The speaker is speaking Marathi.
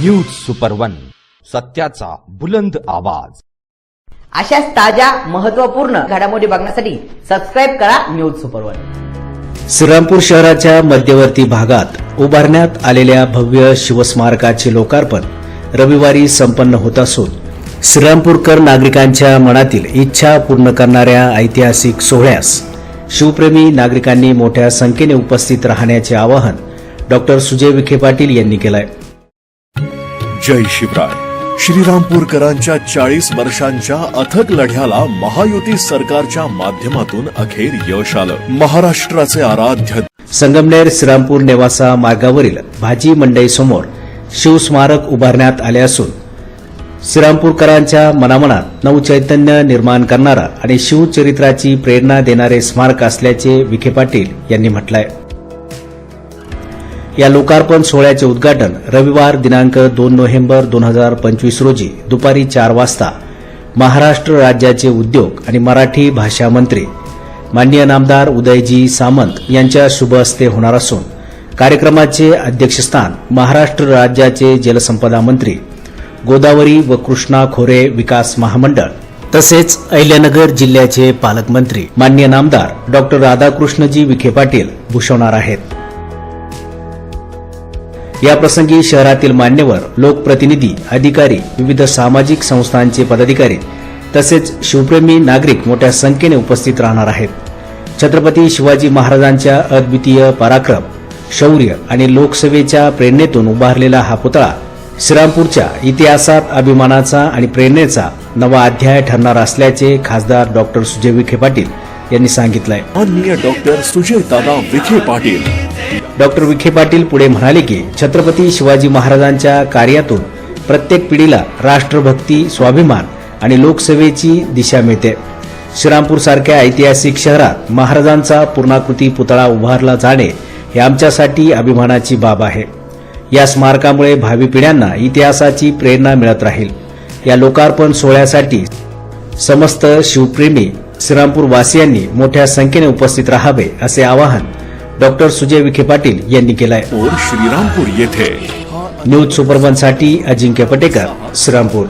न्यूज सुपर वन सत्याचा बुलंद आवाज. अशाच ताज्या महत्त्वपूर्ण घडामोडी बघण्यासाठी सबस्क्राईब करा न्यूज सुपर वन श्रीरामपूर शहराच्या मध्यवर्ती भागात उभारण्यात आलेल्या भव्य शिवस्मारकाचे लोकार्पण रविवारी संपन्न होत असून श्रीरामपूरकर नागरिकांच्या मनातील इच्छा पूर्ण करणाऱ्या ऐतिहासिक सोहळ्यास शिवप्रेमी नागरिकांनी मोठ्या संख्येने उपस्थित राहण्याचे आवाहन डॉक्टर सुजय विखे पाटील यांनी केलंय. जय शिवराय. श्रीरामपूरकरांच्या चाळीस वर्षांच्या अथक लढ्याला महायुती सरकारच्या माध्यमातून अखेर यश आलं. महाराष्ट्राचे आराध्य संगमनेर श्रीरामपूर नेवासा मार्गावरील भाजी मंडईसमोर शिवस्मारक उभारण्यात आले असून श्रीरामपूरकरांच्या मनामनात नवचैतन्य निर्माण करणारा आणि शिवचरित्राची प्रेरणा देणारे स्मारक असल्याचे विखे पाटील यांनी म्हटलंय. या लोकार्पण सोहळ्याचे उद्घाटन रविवार दिनांक दोन नोव्हेंबर दोन हजार पंचवीस रोजी दुपारी चार वाजता महाराष्ट्र राज्याचे उद्योग आणि मराठी भाषा मंत्री माननीय नामदार उदयजी सामंत यांच्या शुभ हस्ते होणार असून कार्यक्रमाचे अध्यक्षस्थान महाराष्ट्र राज्याचे जलसंपदा मंत्री गोदावरी व कृष्णा खोरे विकास महामंडळ तसेच अहिल्यानगर जिल्ह्याचे पालकमंत्री मान्य नामदार डॉक्टर राधाकृष्णजी विखे पाटील भूषवणार आहेत. याप्रसंगी शहरातील मान्यवर लोकप्रतिनिधी अधिकारी विविध सामाजिक संस्थांचे पदाधिकारी तसेच शिवप्रेमी नागरिक मोठ्या संख्येने उपस्थित राहणार आहेत. छत्रपती शिवाजी महाराजांच्या अद्वितीय पराक्रम शौर्य आणि लोकसेवेच्या प्रेरणेतून उभारलेला हा पुतळा श्रीरामपूरच्या इतिहासात अभिमानाचा आणि प्रेरणेचा नवा अध्याय ठरणार असल्याचे खासदार डॉक्टर सुजय विखे पाटील यांनी सांगितलंय. अन्य डॉक्टर सुजय दादा विखे पाटील डॉक्टर विखे पाटील पुढे म्हणाले की छत्रपती शिवाजी महाराजांच्या कार्यातून प्रत्येक पिढीला राष्ट्रभक्ती स्वाभिमान आणि लोकसेवेची दिशा मिळते. श्रीरामपूर सारख्या ऐतिहासिक शहरात महाराजांचा पूर्णाकृती पुतळा उभारला जाणे हे आमच्यासाठी अभिमानाची बाब आहे. या स्मारकामुळे भावी पिढ्यांना इतिहासाची प्रेरणा मिळत राहील. या लोकार्पण सोहळ्यासाठी समस्त शिवप्रेमी श्रीरामपूर वासियांनी मोठ्या संख्येने उपस्थित राहावे असे आवाहन डॉक्टर सुजय विखे पाटील यांनी केलं आहे और श्रीरामपूर येथे. न्यूज सुपरवनसाठी अजिंक्य पटेकर श्रीरामपूर.